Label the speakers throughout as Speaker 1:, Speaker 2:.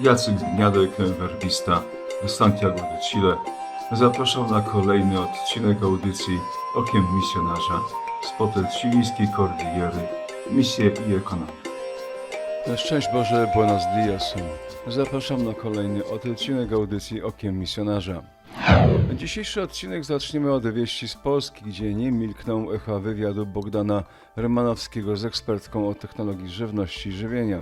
Speaker 1: Jacek Gniadek, werbista Santiago de Chile. Zapraszam na kolejny odcinek audycji Okiem Misjonarza potel chilijskiej Kordillery, Misje i Ekonomia.
Speaker 2: Szczęść Boże, buenos dias. Zapraszam na kolejny odcinek audycji Okiem Misjonarza. Dzisiejszy odcinek zaczniemy od wieści z Polski, gdzie nie milkną echa wywiadu Bogdana Rymanowskiego z ekspertką od technologii żywności i żywienia.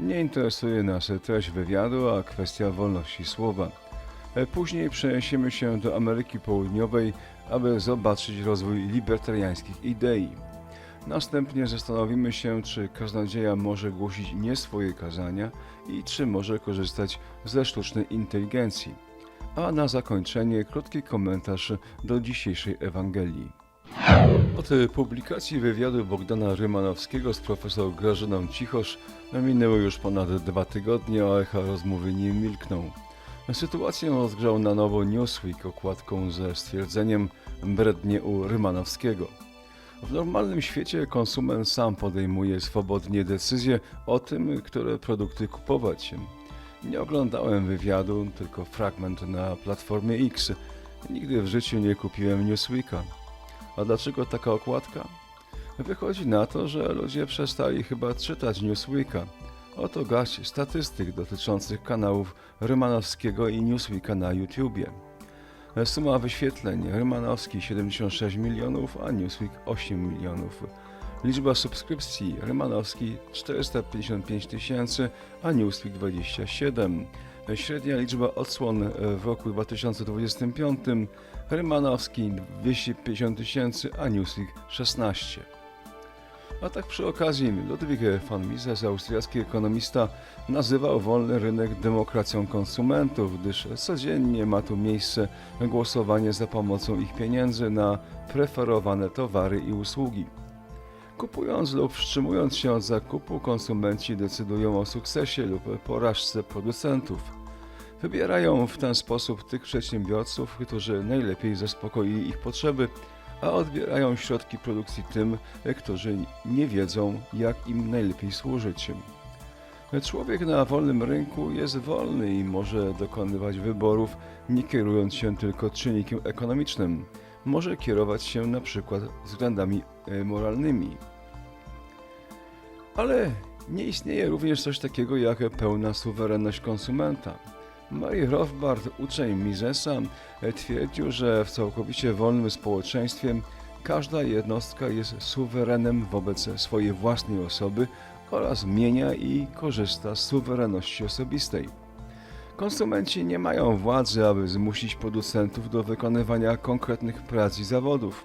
Speaker 2: Nie interesuje nas treść wywiadu, a kwestia wolności słowa. Później przeniesiemy się do Ameryki Południowej, aby zobaczyć rozwój libertariańskich idei. Następnie zastanowimy się, czy kaznodzieja może głosić nie swoje kazania i czy może korzystać ze sztucznej inteligencji. A na zakończenie krótki komentarz do dzisiejszej Ewangelii. Od publikacji wywiadu Bogdana Rymanowskiego z profesor Grażyną Cichosz minęły już ponad dwa tygodnie, a echa rozmowy nie milkną. Sytuację rozgrzał na nowo Newsweek okładką ze stwierdzeniem brednie u Rymanowskiego. W normalnym świecie konsument sam podejmuje swobodnie decyzje o tym, które produkty kupować. Nie oglądałem wywiadu, tylko fragment na platformie X. Nigdy w życiu nie kupiłem Newsweeka. A dlaczego taka okładka? Wychodzi na to, że ludzie przestali chyba czytać Newsweeka. Oto garść statystyk dotyczących kanałów Rymanowskiego i Newsweeka na YouTubie. Suma wyświetleń Rymanowski 76 milionów, a Newsweek 8 milionów. Liczba subskrypcji Rymanowski 455 tysięcy, a Newsweek 27. Średnia liczba odsłon w roku 2025 Rymanowski 250 tysięcy, a Newsweek 16. A tak przy okazji Ludwig von Mises, austriacki ekonomista, nazywał wolny rynek demokracją konsumentów, gdyż codziennie ma tu miejsce głosowanie za pomocą ich pieniędzy na preferowane towary i usługi. Kupując lub wstrzymując się od zakupu, konsumenci decydują o sukcesie lub porażce producentów. Wybierają w ten sposób tych przedsiębiorców, którzy najlepiej zaspokoili ich potrzeby, a odbierają środki produkcji tym, którzy nie wiedzą, jak im najlepiej służyć. Człowiek na wolnym rynku jest wolny i może dokonywać wyborów, nie kierując się tylko czynnikiem ekonomicznym. Może kierować się na przykład względami e, moralnymi. Ale nie istnieje również coś takiego jak pełna suwerenność konsumenta. Mary Rothbard, uczeń Misesa, twierdził, że w całkowicie wolnym społeczeństwie każda jednostka jest suwerenem wobec swojej własnej osoby oraz mienia i korzysta z suwerenności osobistej. Konsumenci nie mają władzy, aby zmusić producentów do wykonywania konkretnych prac i zawodów.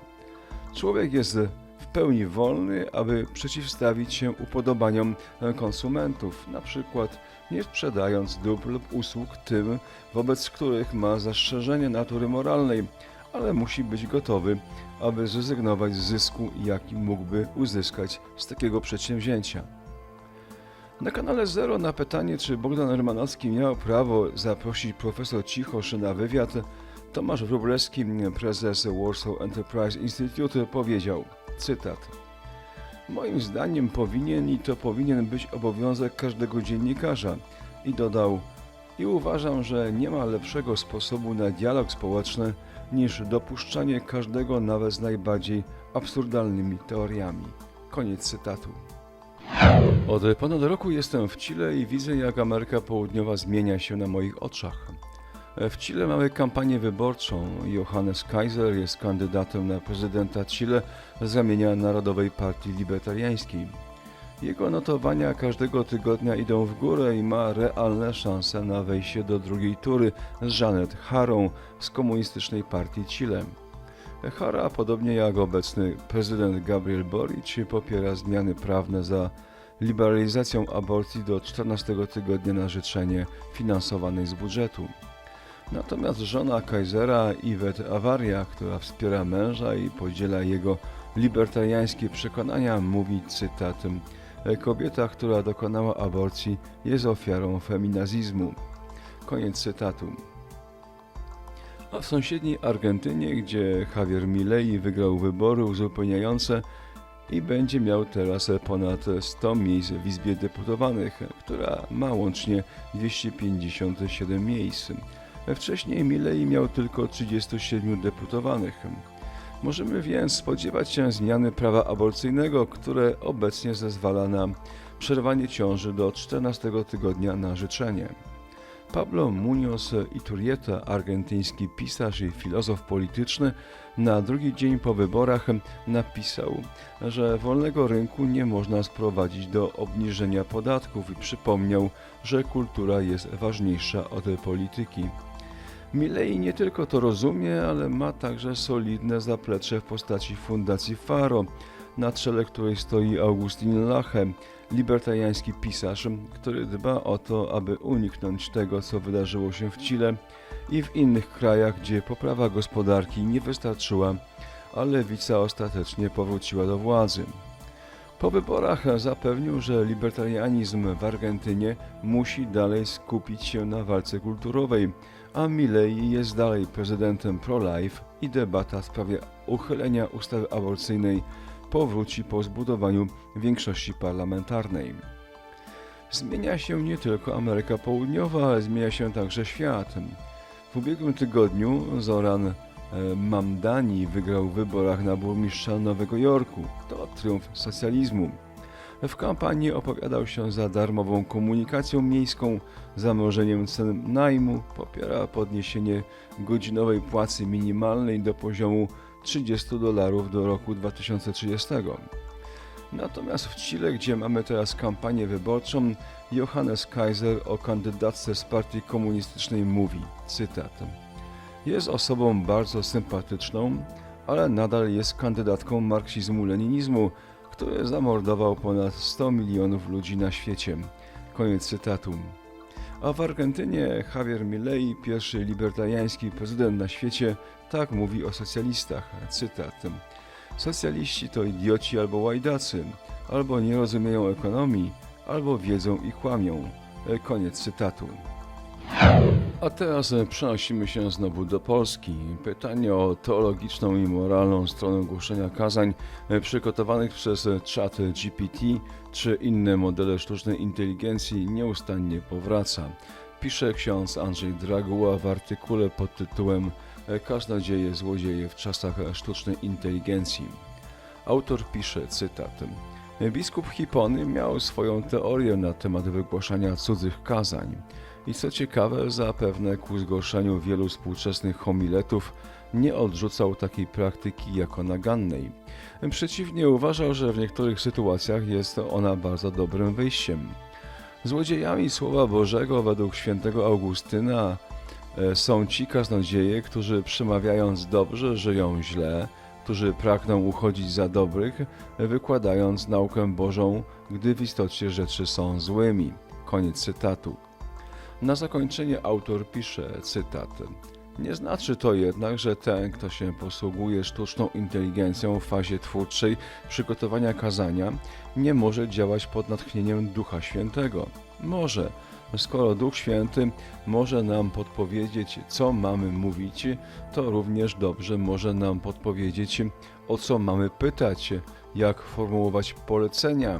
Speaker 2: Człowiek jest w pełni wolny, aby przeciwstawić się upodobaniom konsumentów, przykład nie sprzedając dóbr lub usług tym, wobec których ma zastrzeżenie natury moralnej, ale musi być gotowy, aby zrezygnować z zysku, jaki mógłby uzyskać z takiego przedsięwzięcia. Na kanale Zero na pytanie, czy Bogdan Rymanowski miał prawo zaprosić profesor Cichosz na wywiad, Tomasz Wróblewski, prezes Warsaw Enterprise Institute, powiedział, cytat, Moim zdaniem powinien i to powinien być obowiązek każdego dziennikarza. I dodał, i uważam, że nie ma lepszego sposobu na dialog społeczny niż dopuszczanie każdego nawet z najbardziej absurdalnymi teoriami. Koniec cytatu. Od ponad roku jestem w Chile i widzę, jak Ameryka Południowa zmienia się na moich oczach. W Chile mamy kampanię wyborczą. Johannes Kaiser jest kandydatem na prezydenta Chile z ramienia Narodowej Partii Libertariańskiej. Jego notowania każdego tygodnia idą w górę i ma realne szanse na wejście do drugiej tury z Janet Harą z Komunistycznej Partii Chile. Hara, podobnie jak obecny prezydent Gabriel Boric, popiera zmiany prawne za liberalizacją aborcji do 14 tygodnia na życzenie finansowanej z budżetu. Natomiast żona Kaisera, Yvette Awaria, która wspiera męża i podziela jego libertariańskie przekonania, mówi cytatem Kobieta, która dokonała aborcji, jest ofiarą feminazizmu. Koniec cytatu. A w sąsiedniej Argentynie, gdzie Javier Milei wygrał wybory uzupełniające, i będzie miał teraz ponad 100 miejsc w Izbie Deputowanych, która ma łącznie 257 miejsc. Wcześniej Milei miał tylko 37 deputowanych. Możemy więc spodziewać się zmiany prawa aborcyjnego, które obecnie zezwala na przerwanie ciąży do 14 tygodnia na życzenie. Pablo Muñoz Iturrieta, argentyński pisarz i filozof polityczny, na drugi dzień po wyborach napisał, że wolnego rynku nie można sprowadzić do obniżenia podatków i przypomniał, że kultura jest ważniejsza od polityki. Milei nie tylko to rozumie, ale ma także solidne zaplecze w postaci Fundacji Faro, na czele której stoi Augustin Lache, libertariański pisarz, który dba o to, aby uniknąć tego, co wydarzyło się w Chile i w innych krajach, gdzie poprawa gospodarki nie wystarczyła, a lewica ostatecznie powróciła do władzy. Po wyborach zapewnił, że libertarianizm w Argentynie musi dalej skupić się na walce kulturowej, a Milei jest dalej prezydentem pro-life i debata w sprawie uchylenia ustawy aborcyjnej powróci po zbudowaniu większości parlamentarnej. Zmienia się nie tylko Ameryka Południowa, ale zmienia się także świat. W ubiegłym tygodniu Zoran e, Mamdani wygrał w wyborach na burmistrza Nowego Jorku. To triumf socjalizmu. W kampanii opowiadał się za darmową komunikacją miejską, zamrożeniem cen najmu, popiera podniesienie godzinowej płacy minimalnej do poziomu 30 dolarów do roku 2030. Natomiast w Chile, gdzie mamy teraz kampanię wyborczą, Johannes Kaiser o kandydatce z partii komunistycznej mówi, cytat, jest osobą bardzo sympatyczną, ale nadal jest kandydatką marksizmu-leninizmu, który zamordował ponad 100 milionów ludzi na świecie. Koniec cytatu. A w Argentynie Javier Milei, pierwszy libertariański prezydent na świecie, tak mówi o socjalistach. Cytat. Socjaliści to idioci albo łajdacy, albo nie rozumieją ekonomii, albo wiedzą i kłamią. Koniec cytatu. A teraz e, przenosimy się znowu do Polski. Pytanie o teologiczną i moralną stronę głoszenia kazań e, przygotowanych przez e, czat GPT czy inne modele sztucznej inteligencji nieustannie powraca. Pisze ksiądz Andrzej Draguła w artykule pod tytułem Kaznodzieje złodzieje w czasach sztucznej inteligencji. Autor pisze, cytat. Biskup Hipony miał swoją teorię na temat wygłaszania cudzych kazań. I co ciekawe, zapewne ku zgorszeniu wielu współczesnych homiletów nie odrzucał takiej praktyki jako nagannej. Przeciwnie uważał, że w niektórych sytuacjach jest ona bardzo dobrym wyjściem. Złodziejami Słowa Bożego według świętego Augustyna e, są ci kaznodzieje, którzy przemawiając dobrze, żyją źle, którzy pragną uchodzić za dobrych, wykładając naukę Bożą, gdy w istocie rzeczy są złymi. Koniec cytatu. Na zakończenie autor pisze, cytat. Nie znaczy to jednak, że ten, kto się posługuje sztuczną inteligencją w fazie twórczej przygotowania kazania, nie może działać pod natchnieniem Ducha Świętego. Może, skoro Duch Święty może nam podpowiedzieć, co mamy mówić, to również dobrze może nam podpowiedzieć, o co mamy pytać, jak formułować polecenia,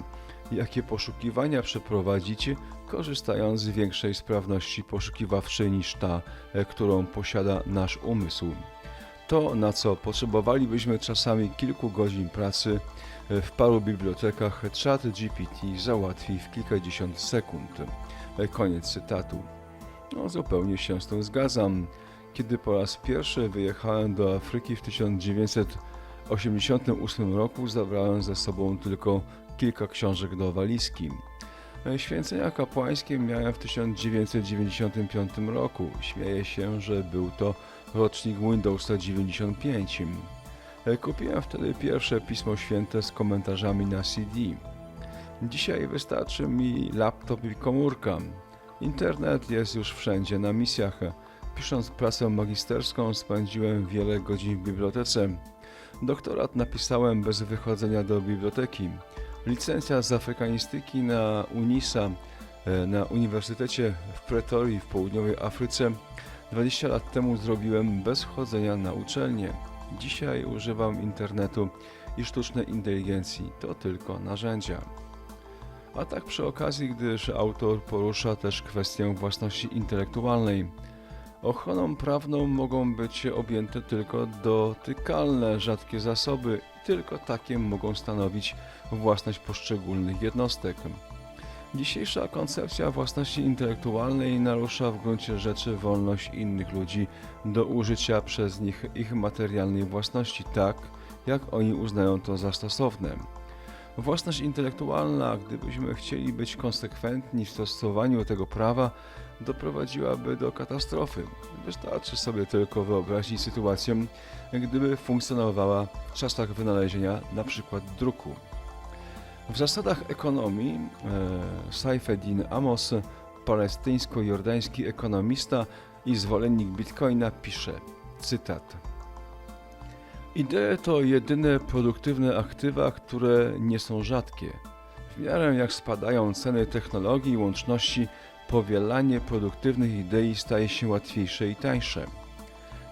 Speaker 2: jakie poszukiwania przeprowadzić, korzystając z większej sprawności poszukiwawczej niż ta, e, którą posiada nasz umysł. To, na co potrzebowalibyśmy czasami kilku godzin pracy e, w paru bibliotekach, czat GPT załatwi w kilkadziesiąt sekund. E, Koniec cytatu. No, zupełnie się z tym zgadzam. Kiedy po raz pierwszy wyjechałem do Afryki w 1988 roku, zabrałem ze sobą tylko kilka książek do walizki. E, Święcenia kapłańskie miałem w 1995 roku. Śmieję się, że był to rocznik Windowsa 95. E, Kupiłem wtedy pierwsze Pismo Święte z komentarzami na CD. Dzisiaj wystarczy mi laptop i komórka. Internet jest już wszędzie na misjach. Pisząc pracę magisterską spędziłem wiele godzin w bibliotece. Doktorat napisałem bez wychodzenia do biblioteki. Licencja z afrykanistyki na UNISA e, na Uniwersytecie w Pretorii w południowej Afryce 20 lat temu zrobiłem bez chodzenia na uczelnię. Dzisiaj używam internetu i sztucznej inteligencji to tylko narzędzia. A tak przy okazji, gdyż autor porusza też kwestię własności intelektualnej. Ochroną prawną mogą być objęte tylko dotykalne, rzadkie zasoby i tylko takie mogą stanowić własność poszczególnych jednostek. Dzisiejsza koncepcja własności intelektualnej narusza w gruncie rzeczy wolność innych ludzi do użycia przez nich ich materialnej własności tak, jak oni uznają to za stosowne. Własność intelektualna, gdybyśmy chcieli być konsekwentni w stosowaniu tego prawa, doprowadziłaby do katastrofy. Wystarczy sobie tylko wyobrazić sytuację, gdyby funkcjonowała w czasach wynalezienia np. druku. W zasadach ekonomii e, Amos, palestyńsko-jordański ekonomista i zwolennik bitcoina pisze, cytat Idee to jedyne produktywne aktywa, które nie są rzadkie. W miarę jak spadają ceny technologii i łączności, powielanie produktywnych idei staje się łatwiejsze i tańsze.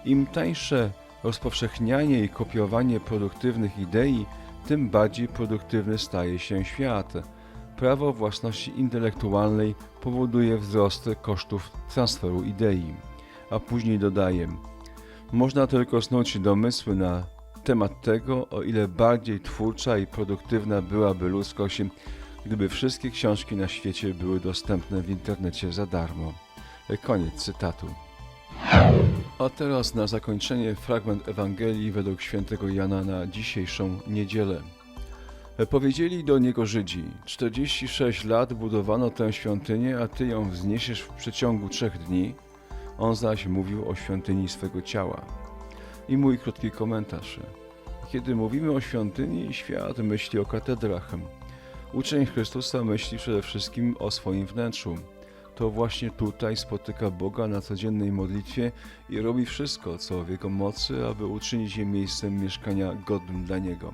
Speaker 2: Im tańsze rozpowszechnianie i kopiowanie produktywnych idei, tym bardziej produktywny staje się świat. Prawo własności intelektualnej powoduje wzrost kosztów transferu idei. A później dodaje: Można tylko snuć domysły na temat tego, o ile bardziej twórcza i produktywna byłaby ludzkość, gdyby wszystkie książki na świecie były dostępne w internecie za darmo. Koniec cytatu. A teraz na zakończenie fragment Ewangelii według świętego Jana na dzisiejszą niedzielę. Powiedzieli do niego Żydzi: 46 lat budowano tę świątynię, a ty ją wzniesiesz w przeciągu trzech dni. On zaś mówił o świątyni swego ciała. I mój krótki komentarz. Kiedy mówimy o świątyni, świat myśli o katedrach. Uczeń Chrystusa myśli przede wszystkim o swoim wnętrzu. To właśnie tutaj spotyka Boga na codziennej modlitwie i robi wszystko, co w jego mocy, aby uczynić je miejscem mieszkania godnym dla Niego.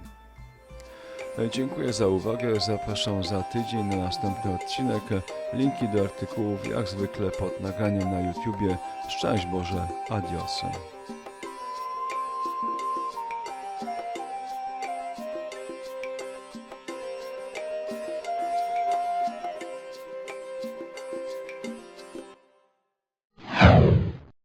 Speaker 2: Dziękuję za uwagę. Zapraszam za tydzień na następny odcinek. Linki do artykułów jak zwykle pod nagraniem na YouTubie. Szczęść Boże. Adios.